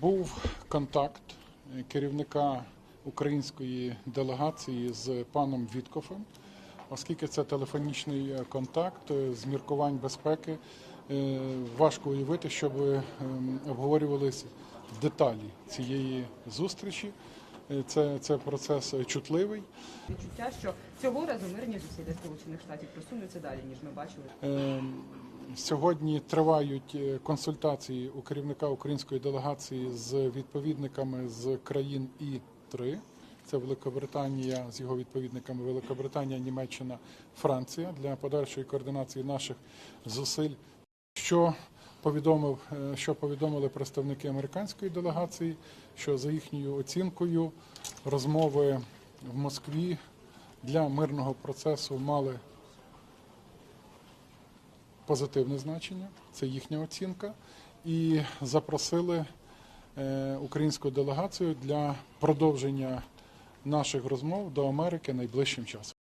Був контакт е, керівника української делегації з паном Віткофом, оскільки це телефонічний е, контакт е, з міркувань безпеки. е, Важко уявити, щоб ем, обговорювалися деталі цієї зустрічі. Е, Це, це процес е, чутливий. Відчуття, що цього разу мирні зусилля Сполучених Штатів просунуться далі, ніж ми бачили. Сьогодні тривають е, консультації у керівника української делегації з відповідниками з країн І3. Це Великобританія з його відповідниками Великобританія, Німеччина, Франція для подальшої координації наших зусиль. Що повідомив, е, що повідомили представники американської делегації, що за їхньою оцінкою розмови в Москві для мирного процесу мали позитивне значення, це їхня оцінка, і запросили е, українську делегацію для продовження наших розмов до Америки найближчим часом.